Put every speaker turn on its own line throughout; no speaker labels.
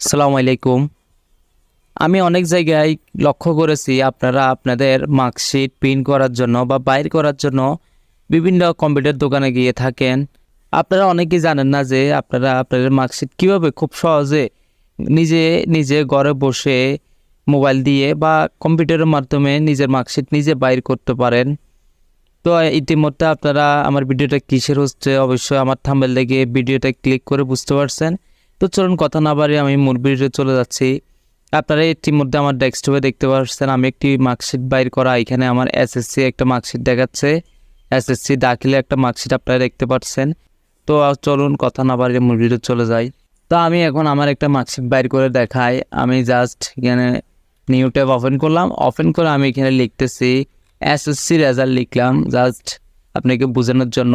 সালাম আলাইকুম। আমি অনেক জায়গায় লক্ষ্য করেছি আপনারা আপনাদের মার্কশিট প্রিন্ট করার জন্য বা বাইর করার জন্য বিভিন্ন কম্পিউটার দোকানে গিয়ে থাকেন। আপনারা অনেকেই জানেন না যে আপনারা আপনাদের মার্কশিট কীভাবে খুব সহজে নিজে নিজে ঘরে বসে মোবাইল দিয়ে বা কম্পিউটারের মাধ্যমে নিজের মার্কশিট নিজে বাইর করতে পারেন। তো ইতিমধ্যে আপনারা আমার ভিডিওটা কিসের হচ্ছে অবশ্যই আমার থাম্বেল দেখে ভিডিওটা ক্লিক করে বুঝতে পারছেন। তো চলুন কথা না বাড়িয়ে আমি মূল ভিডিওতে চলে যাচ্ছি। আপনারা ইতিমধ্যে আমার ডেস্কটপে দেখতে পাচ্ছেন, আমি একটি মার্কশিট বাইর করা, এখানে আমার এসএসসি একটা মার্কশিট দেখাচ্ছে। এসএসসি দাখিলে একটা মার্কশিট আপনারা দেখতে পাচ্ছেন। তো চলুন কথা না বাড়িয়ে মূল ভিডিও চলে যাই। তো আমি এখন আমার একটা মার্কশিট বাইর করে দেখাই। আমি জাস্ট এখানে নিউ ট্যাব ওপেন করলাম। ওপেন করে আমি এখানে লিখতেছি এসএসসি রেজাল্ট লিখলাম। জাস্ট আপনাকে বোঝানোর জন্য,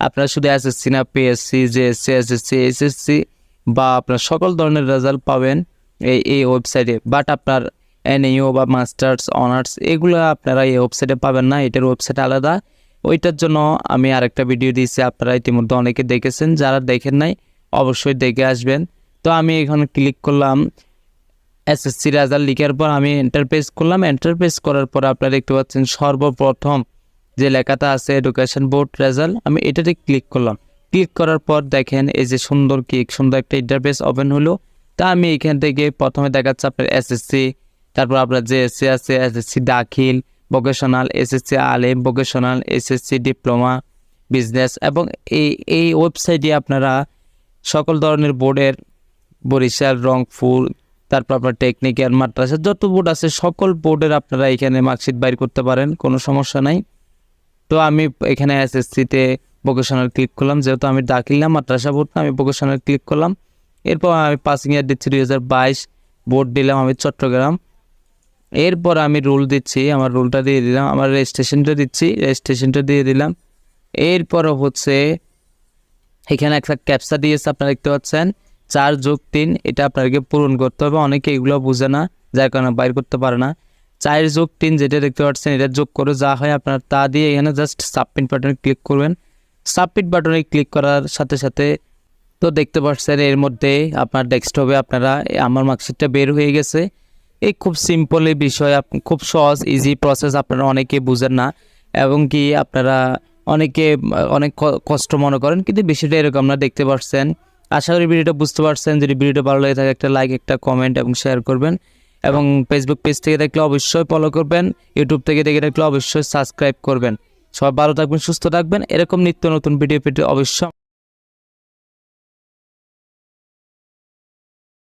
আপনারা শুধু এসএসসি না পিএসসি জেএসসি এসএসসি এসএসসি বা আপনার সকল ধরনের রেজাল্ট পাবেন এই এই ওয়েবসাইটে বাট আপনার এনইউ বা মাস্টার্স অনার্স এগুলো আপনারা এই ওয়েবসাইটে পাবেন না, এটার ওয়েবসাইট আলাদা। ওইটার জন্য আমি আরেকটা ভিডিও দিয়েছি, আপনারা ইতিমধ্যে অনেকে দেখেছেন, যারা দেখেন নাই, অবশ্যই দেখে আসবেন। তো আমি এখানে ক্লিক করলাম এসএসসি রেজাল্ট লিখার পর আমি এন্টার পেজ করলাম। এন্টার পেজ করার পর আপনারা দেখতে পাচ্ছেন সর্বপ্রথম যে লেখাটা আছে এডুকেশন বোর্ড রেজাল্ট আমি এটাতে ক্লিক করলাম। ক্লিক করার পর দেখেন এই যে সুন্দর কেক, সুন্দর একটা ইন্টারফেস ওপেন হলো। তা আমি এখান থেকে প্রথমে দেখাচ্ছে আপনার এসএসসি তারপর আপনার যে এসসি আছে এসএসসি দাখিল ভোকেশনাল এসএসসি আলেম ভোকেশনাল এসএসসি ডিপ্লোমা বিজনেস এবং এই এই ওয়েবসাইটে আপনারা সকল ধরনের বোর্ডের বরিশাল, রংপুর, তারপর আপনার টেকনিক্যাল মাদ্রাসা যত বোর্ড আছে, সকল বোর্ডের আপনারা এখানে মার্কশিট বাইর করতে পারেন, কোনো সমস্যা নাই। তো আমি এখানে এসএসসিতে ভোকেশনাল ক্লিক করলাম, যেহেতু আমি দাখিল মাদ্রাসা বোর্ড না, আমি ভোকেশনাল ক্লিক করলাম। এরপর আমি পাসিং ইয়ার দিচ্ছি দুই হাজার বাইশ, বোর্ড দিলাম আমি চট্টগ্রাম। এরপর আমি রুল দিচ্ছি, আমার রুলটা দিয়ে দিলাম, আমার রেজিস্ট্রেশনটা দিচ্ছি রেজিস্ট্রেশনটা দিয়ে দিলাম। এরপর হচ্ছে, এখানে একটা ক্যাপসা দিয়েছে, আপনারা দেখতে পাচ্ছেন, চার যোগ তিন, এটা আপনাকে পূরণ করতে হবে, অনেকে এগুলো বুঝে না, যার কারণে বাইর করতে পারে না। চার যোগ তিন, যেটা দেখতে পাচ্ছেন, এটা যোগ করে যা হয় আপনার তা দিয়ে এখানে জাস্ট সাবমিট বাটনে ক্লিক করবেন। সাবমিট বাটনে ক্লিক করার সাথে সাথে তো দেখতে পাচ্ছেন এর মধ্যে আপনার ডেস্কটপে আপনারা আমার মার্কশিটটা বের হয়ে গেছে। এই খুব সিম্পল এই বিষয় খুব সহজ ইজি প্রসেস আপনারা অনেকে বুঝেন না এবং কি আপনারা অনেকে, অনেক কষ্ট মনে করেন কিন্তু বিষয়টা এরকম না, দেখতে পাচ্ছেন। আশা করি ভিডিওটা বুঝতে পারছেন, যদি ভিডিওটা ভালো লাগে থাকে একটা লাইক একটা কমেন্ট এবং শেয়ার করবেন এবং ফেসবুক পেজ থেকে দেখলে অবশ্যই ফলো করবেন ইউটিউব থেকে দেখে দেখলে অবশ্যই সাবস্ক্রাইব করবেন। সবাই ভালো থাকবেন সুস্থ থাকবেন। এরকম নিত্য নতুন ভিডিও পেতে অবশ্যই